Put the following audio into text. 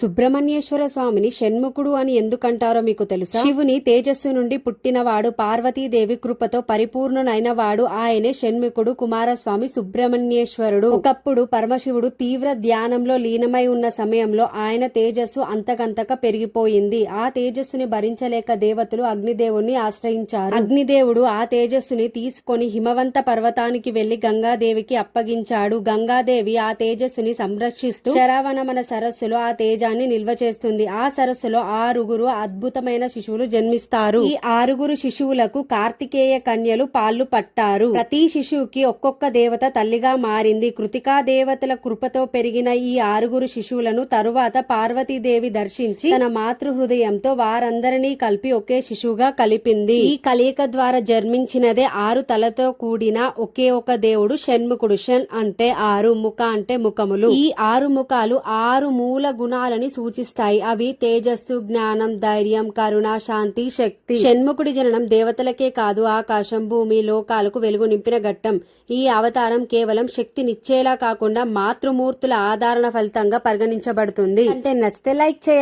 సుబ్రహ్మణ్యేశ్వర స్వామిని షణ్ముఖుడు అని ఎందుకంటారో మీకు తెలుసా? శివుని తేజస్సు నుండి పుట్టినవాడు పార్వతీదేవి కృపతో పరిపూర్ణనైనవాడు ఆయనే షణ్ముఖుడు కుమారస్వామి సుబ్రహ్మణ్యేశ్వరుడు. ఒకప్పుడు పరమశివుడు తీవ్ర ధ్యానంలో లీనమై ఉన్న సమయంలో ఆయన తేజస్సు అంతకంతక పెరిగిపోయింది. ఆ తేజస్సుని భరించలేక దేవతలు అగ్నిదేవుణ్ణి ఆశ్రయించారు. అగ్నిదేవుడు ఆ తేజస్సుని తీసుకొని హిమవంత పర్వతానికి వెళ్ళి గంగాదేవికి అప్పగించాడు. గంగాదేవి ఆ తేజస్సుని సంరక్షిస్తూ శరావణమన సరస్సులో ఆ తేజ జీవితాన్ని నిల్వ చేస్తుంది. ఆ సరస్సులో ఆరుగురు అద్భుతమైన శిశువులు జన్మిస్తారు. ఈ ఆరుగురు శిశువులకు కార్తికేయ కన్యలు పాళ్ళు పట్టారు. ప్రతి శిశువుకి ఒక్కొక్క దేవత తల్లిగా మారింది. కృతికా దేవతల కృపతో పెరిగిన ఈ ఆరుగురు శిశువులను తరువాత పార్వతీదేవి దర్శించి తన మాతృ హృదయంతో వారందరినీ కలిపి ఒకే శిశువుగా కలిపింది. ఈ కలియక ద్వారా జన్మించినదే ఆరు తలతో కూడిన ఒకే ఒక దేవుడు షణ్ముఖుడు. షన్ అంటే ఆరు ముఖ అంటే ముఖములు. ఈ ఆరు ముఖాలు ఆరు మూల గుణాలను సూచిస్తాయి. అవి తేజస్సు జ్ఞానం ధైర్యం కరుణ శాంతి శక్తి. షణ్ముఖుడి జననం దేవతలకే కాదు ఆకాశం భూమి లోకాలకు వెలుగు నింపిన ఘట్టం. ఈ అవతారం కేవలం శక్తినిచ్చేలా కాకుండా మాతృమూర్తుల ఆధారణ ఫలితంగా పరిగణించబడుతుంది. అంటే నచ్చితే లైక్ చేయండి.